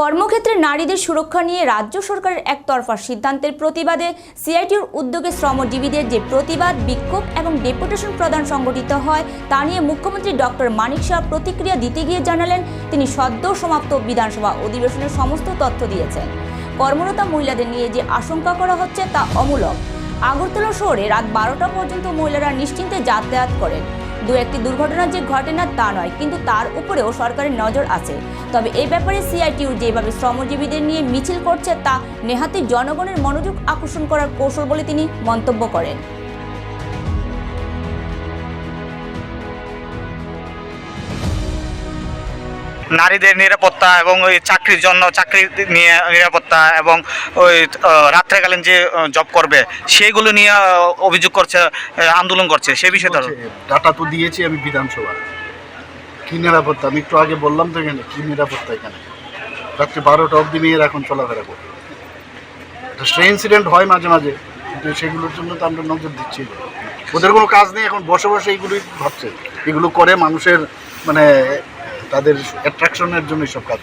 কর্মক্ষেত্রে নারীদের সুরক্ষা নিয়ে রাজ্য সরকারের একতরফা সিদ্ধান্তের প্রতিবাদে সিআইটির উদ্যোগে শ্রমজীবীদের যে প্রতিবাদ, বিক্ষোভ এবং ডেপুটেশন প্রদান সংগঠিত হয়, তা নিয়ে মুখ্যমন্ত্রী ডক্টর মানিক শাহ প্রতিক্রিয়া দিতে গিয়ে জানালেন, তিনি সদ্য সমাপ্ত বিধানসভা অধিবেশনের সমস্ত তথ্য দিয়েছেন। কর্মরতা মহিলাদের নিয়ে যে আশঙ্কা করা হচ্ছে তা অমূলক। আগরতলা শহরে রাত বারোটা পর্যন্ত মহিলারা নিশ্চিন্তে যাতায়াত করেন। দু একটি দুর্ঘটনা যে ঘটে না তা নয়, কিন্তু তার উপরেও সরকারের নজর আছে। তবে এই ব্যাপারে সিআইটিউ যেভাবে শ্রমজীবীদের নিয়ে মিছিল করছে, তা নেহাতি জনগণের মনোযোগ আকর্ষণ করার কৌশল বলে তিনি মন্তব্য করেন। নারীদের নিরাপত্তা এবং ওই চাকরির জন্য চাকরি নিয়ে নিরাপত্তা এবং ওই রাত্রেকালীন যে জব করবে, সেইগুলো নিয়ে অভিযোগ করছে আন্দোলন করছে, সে বিষয়ে ধরো। ডাটা তো দিয়েছি আমি বিধানসভা। কি নিরাপত্তা? আমি একটু আগে বললাম তো এখানে, কি নিরাপত্তা এখানে? রাত্রি বারোটা অবধি মেয়েরা এখন চলাফেরা করে সে ইনসিডেন্ট হয় মাঝে মাঝে, কিন্তু সেগুলোর জন্য তো আমরা নজর দিচ্ছি ওদের কোনো কাজ নেই, এখন বসে বসে এইগুলোই ভাবছে। এগুলো করে মানুষের মানে তাদের অ্যাট্রাকশনের জন্য সব কাজ।